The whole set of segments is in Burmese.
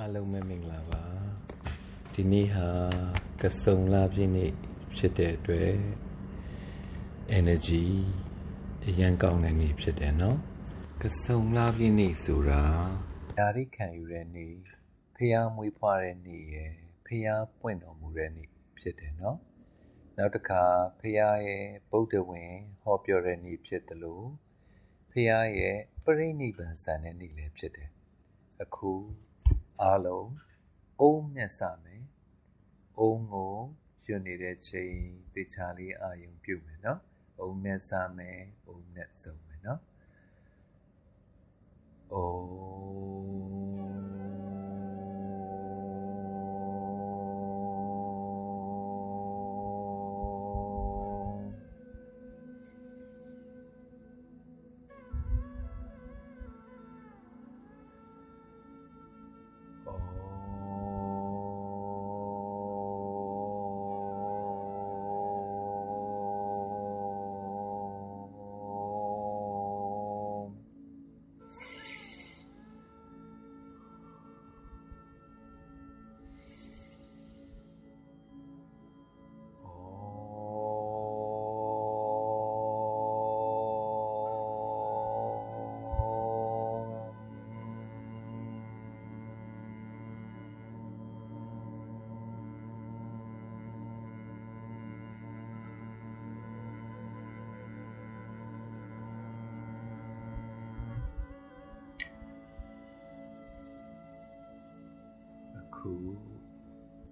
အားလုံးပဲမင်္ဂလာပါဒီနေ့ဟာကစုံလာပြည့်နေ့ဖြစ်တဲ့အတွက် energy အရန်ကောင်းတဲ့နေ့ဖြစ်တယ်နော်ကစုံလာပြည့်နေ့ဆိုတာဓာတိခံယူတဲ့နေ့ဖះမွေးဖွားတဲ့နေ့ရယ်ဖះပွင့်တော်မူတဲ့နေ့ဖြစ်တယ်နော်နောက်တစ်ခါဖះရဲ့ဗုဒ္ဓဝင်ဟောပြောတဲ့နေ့ဖြစ်တယ်လို့ဖះရဲ့ပြိဋိဘံဆန်တဲ့နေ့လည်းဖြစ်တယ်အခု အားလုံးအုံးမျက်စမယ်အုံးကိုရွနေတဲ့ချိန်တေချာလေးအာယုံပြုတ်မယ်နော်အုံးနဲ့စမယ်အုံးနဲ့စုံမယ်နော်အိုး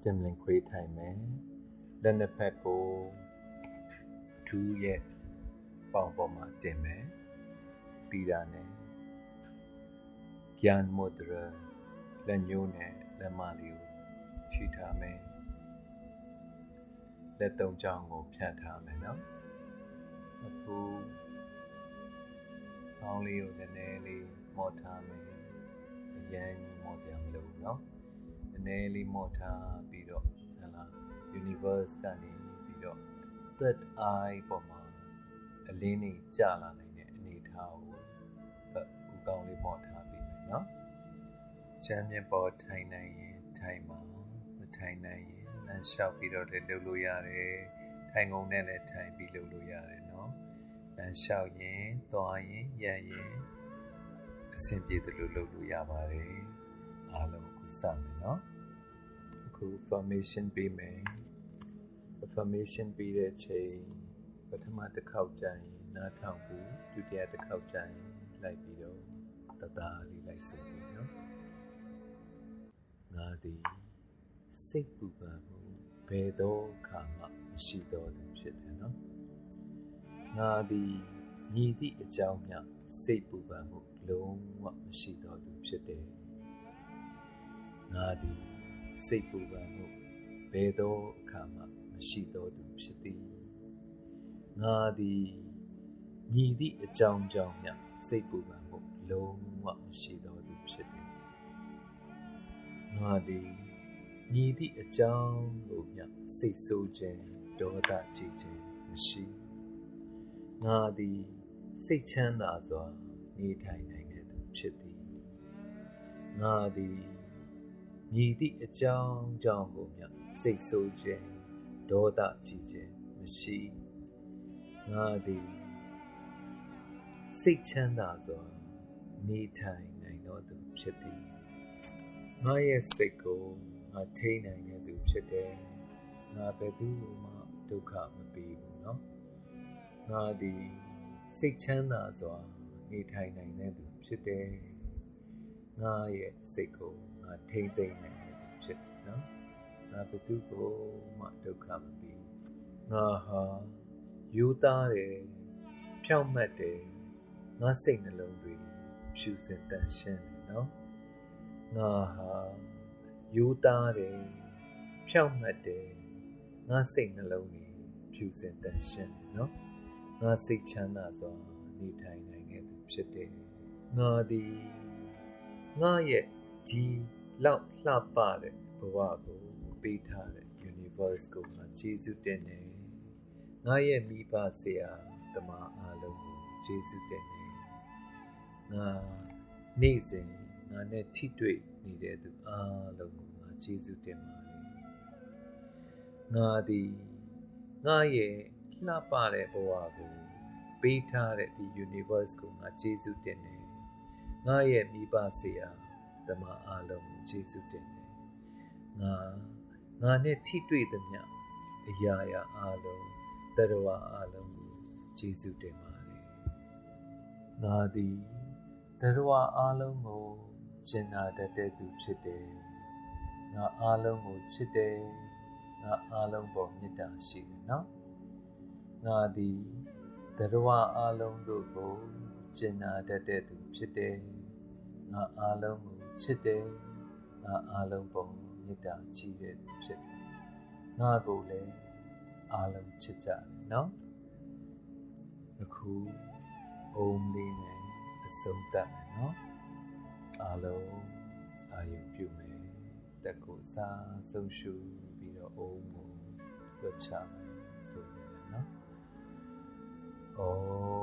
တင်လင်ခွေးထိုင်မယ်လက်နှစ်ဖက်ကိုဒူးရဲ့ပေါင်ပေါ်မှာတင်မယ်ပြီးတာနဲ့ကျန်မုဒရာလက်ညှိုးနဲ့လက်မလေးကိုထိထားမယ်လက်သုံးချောင်းကိုဖြန့်ထားမယ်နော်အခုကောင်းလေးကိုနည်းနည်းလေးမော့ထားမယ်အရန်ကြီးမော့စရာမလိုဘူးနော် နည်းနည်းလေးမော့ထားပြီးတော့ဟလာ universe ကနေပြီးတော့ third eye ပေါ်မှာအလင်းကြီးကျလာနိုင်တဲ့အနေအထားကိုဥကောင်းလေးမော့ထားပြီးမယ်နော်ချမ်းမြေပေါ်ထိုင်နိုင်ရင်ထိုင်ပါမထိုင်နိုင်ရင်လမ်းလျှောက်ပြီးတော့လည်းလုပ်လို့ရတယ်ထိုင်ကုန်နဲ့လည်းထိုင်ပြီးလုပ်လို့ရတယ်နော်လမ်းလျှောက်ရင်သွားရင်ရရင်အဆင်ပြေသလိုလုပ်လို့ရပါတယ်အားလုံးအခု စမယ်နော်အခု formation ပေးမယ် formation ပေးတဲ့ချိန်ပထမတစ်ခေါက်ကျရင်နားထောင်ပြီးဒုတိယတစ်ခေါက်ကျရင်လိုက်ပြီးတော့တသားလေးလိုက်စိတ်ပြီးနော်ငါသည်စိတ်ပူပန်မှုဘယ်တော့ခါမှမရှိတော့သူဖြစ်တယ်နော်ငါသည်မြည်သည့်အကြောင်းမျှစိတ်ပူပန်မှုလုံးဝမရှိတော့သူဖြစ်တယ် ငါသည်စိတ်ပူပန်မှုဘယ်သောအခါမှမရှိသောသူဖြစ်သည်ငါသည်ညီသည့်အကြောင်းကြောင့်မျှစိတ်ပူပန်မှုလုံးဝမရှိသောသူဖြစ်သည်ငါသည်ညီသည့်အကြောင်းကိုမျှစိတ်ဆိုးခြင်းဒေါသကြည်ခြင်းမရှိငါသည်စိတ်ချမ်းသာစွာနေထိုင်နိုင်တဲ့သူဖြစ်သည်ငါသည် မြည်သည့်အကြောင်းကြောင့်ကိုမြစိတ်ဆိုးခြင်းဒေါသကြည်ခြင်းမရှိငါသည်စိတ်ချမ်းသာစွာနေထိုင်နိုင်သောသူဖြစ်သည်ငါရဲ့စိတ်ကိုငါထိန်းနိုင်တဲ့သူဖြစ်တယ်ငါဘယ်သူမှဒုက္ခမပေးဘူးเนาะငါသည်စိတ်ချမ်းသာစွာနေထိုင်နိုင်တဲ့သူဖြစ်တယ်ငါရဲ့စိတ်ကို ငါထိမ့်သိမ့်နိုင်တဲ့သူဖြစ်တယ်နော်ငါဘယ်သူကိုမှဒုက္ခမပေးငါဟာယူသားတယ်ဖြောင့်မတ်တယ်ငါစိတ်နှလုံးတွေဖြူစင်တန်ရှင်းတယ်နော်ငါဟာယူသားတယ်ဖြောင့်မတ်တယ်ငါစိတ်နှလုံးတွေဖြူစင်တန်ရှင်းတယ်နော်ငါစိတ်ချမ်းသာစွာနေထိုင်နိုင်တဲ့သူဖြစ်တယ်ငါသည်ငါရဲ့ဒီ လောက်လှပတဲ့ဘဝကိုပေးထားတဲ့ universe ကိုငါကျေးဇူးတင်တယ်ငါရဲ့မိဘဆရာတမအားလုံးကိုကျေးဇူးတင်တယ်ငါနေ့စဉ်ငါနဲ့ထိတွေ့နေတဲ့သူအားလုံးကိုငါကျေးဇူးတင်ပါတယ်ငါသည်ငါရဲ့လှပတဲ့ဘဝကိုပေးထားတဲ့ဒီ universe ကိုငါကျေးဇူးတင်တယ်ငါရဲ့မိဘဆရာ တမအားလုံးကိုကျေးဇူးတင်တယ်ငါငါနဲ့ထိတွေ့သမျှအရာရာအားလုံးတရဝအားလုံးကိုကျေးဇူးတင်ပါတယ်ငါသည်တရဝအားလုံးကိုကျင်နာတတ်တဲ့သူဖြစ်တယ်ငါအားလုံးကိုချစ်တယ်ငါအားလုံးပေါ်မေတ္တာရှိတယ်နော်ငါသည်တရဝအားလုံးတို့ကိုကျင်နာတတ်တဲ့သူဖြစ်တယ်ငါအားလုံးကို ချစ်တယ်ငါအားလုံးပေါ်မေတ္တာရှိတဲ့သူဖြစ်တယ်ငါကိုလည်းအားလုံးချစ်ကြတယ်နော်အခုအုံးလေးနဲ့အဆုံးသတ်မယ်နော်အားလုံးအာယုံပြုမယ်တက်ကိုစားဆုံးရှုပြီးတော့အုံးကိုလွတ်ချမယ်ဆိုရင်လည်းနော်ဩ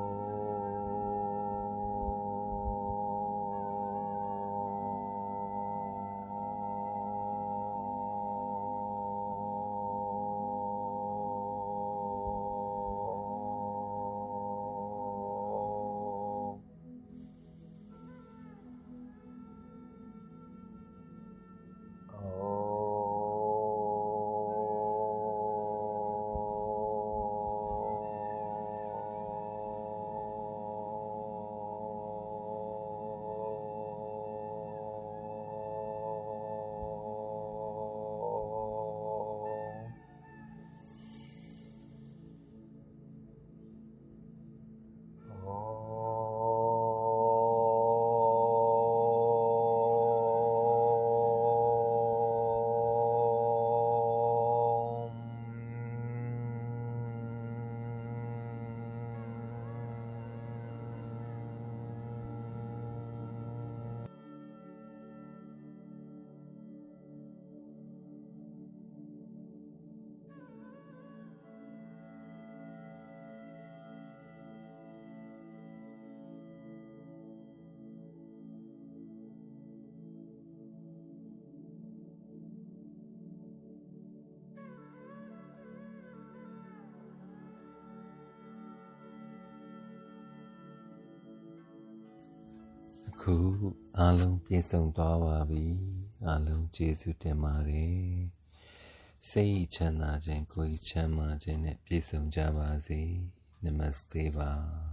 ခုအားလုံးပြည့်စုံသွားပါပြီအားလုံးကျေးဇူးတင်ပါတယ်စိတ်ချမ်းသာခြင်းကိုယ်ချမ်းသာခြင်းနဲ့ပြည့်စုံကြပါစေနမစတေပါ